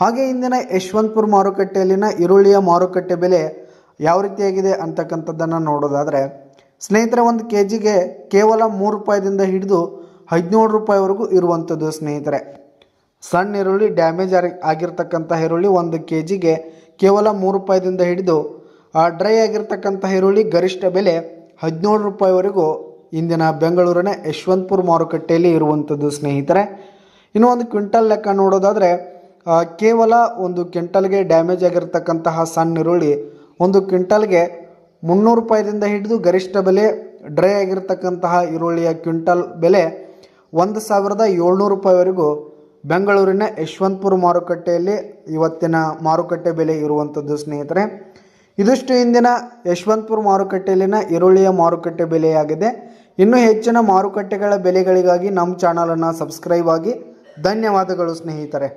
ಹಾಗೆ ಇಂದಿನ ಯಶವಂತಪುರ ಮಾರುಕಟ್ಟೆಯಲ್ಲಿನ ಈರುಳ್ಳಿಯ ಮಾರುಕಟ್ಟೆ ಬೆಲೆ ಯಾವ ರೀತಿಯಾಗಿದೆ ಅಂತಕ್ಕಂಥದ್ದನ್ನು ನೋಡೋದಾದರೆ, ಸ್ನೇಹಿತರೆ, ಒಂದು ಕೆ ಜಿಗೆ ಕೇವಲ ಮೂರು ರೂಪಾಯಿದಿಂದ ಹಿಡಿದು ಹದಿನೇಳು ರೂಪಾಯಿವರೆಗೂ ಇರುವಂಥದ್ದು ಸ್ನೇಹಿತರೆ. ಸಣ್ಣ ಈರುಳ್ಳಿ ಡ್ಯಾಮೇಜ್ ಆಗಿ ಆಗಿರ್ತಕ್ಕಂಥ ಈರುಳ್ಳಿ ಒಂದು ಕೆ ಜಿಗೆ ಕೇವಲ ಮೂರು ರೂಪಾಯಿದಿಂದ ಹಿಡಿದು ಡ್ರೈ ಆಗಿರ್ತಕ್ಕಂಥ ಈರುಳ್ಳಿ ಗರಿಷ್ಠ ಬೆಲೆ ಹದಿನೇಳು ರೂಪಾಯಿವರೆಗೂ ಇಂದಿನ ಬೆಂಗಳೂರಿನ ಯಶವಂತಪುರ ಮಾರುಕಟ್ಟೆಯಲ್ಲಿ ಇರುವಂಥದ್ದು ಸ್ನೇಹಿತರೆ. ಇನ್ನೂ ಒಂದು ಕ್ವಿಂಟಲ್ ಲೆಕ್ಕ ನೋಡೋದಾದರೆ ಕೇವಲ ಒಂದು ಕ್ವಿಂಟಲ್ಗೆ ಡ್ಯಾಮೇಜ್ ಆಗಿರ್ತಕ್ಕಂತಹ ಸಣ್ಣ ಈರುಳ್ಳಿ, ಒಂದು ಕ್ವಿಂಟಲ್ಗೆ ಮುನ್ನೂರು ರೂಪಾಯಿದಿಂದ ಹಿಡಿದು ಗರಿಷ್ಠ ಬೆಲೆ ಡ್ರೈ ಆಗಿರ್ತಕ್ಕಂತಹ ಈರುಳ್ಳಿಯ ಕ್ವಿಂಟಲ್ ಬೆಲೆ ಒಂದು ಸಾವಿರದ ಏಳ್ನೂರು ರೂಪಾಯಿವರೆಗೂ ಬೆಂಗಳೂರಿನ ಯಶವಂತಪುರ ಮಾರುಕಟ್ಟೆಯಲ್ಲಿ ಇವತ್ತಿನ ಮಾರುಕಟ್ಟೆ ಬೆಲೆ ಇರುವಂಥದ್ದು ಸ್ನೇಹಿತರೆ. ಇದಿಷ್ಟು ಇಂದಿನ ಯಶವಂತಪುರ ಮಾರುಕಟ್ಟೆಯಲ್ಲಿನ ಈರುಳ್ಳಿಯ ಮಾರುಕಟ್ಟೆ ಬೆಲೆಯಾಗಿದೆ. ಇನ್ನೂ ಹೆಚ್ಚಿನ ಮಾರುಕಟ್ಟೆಗಳ ಬೆಲೆಗಳಿಗಾಗಿ ನಮ್ಮ ಚಾನಲನ್ನು ಸಬ್ಸ್ಕ್ರೈಬ್ ಆಗಿ ಧನ್ಯವಾದಗಳು ಸ್ನೇಹಿತರೆ.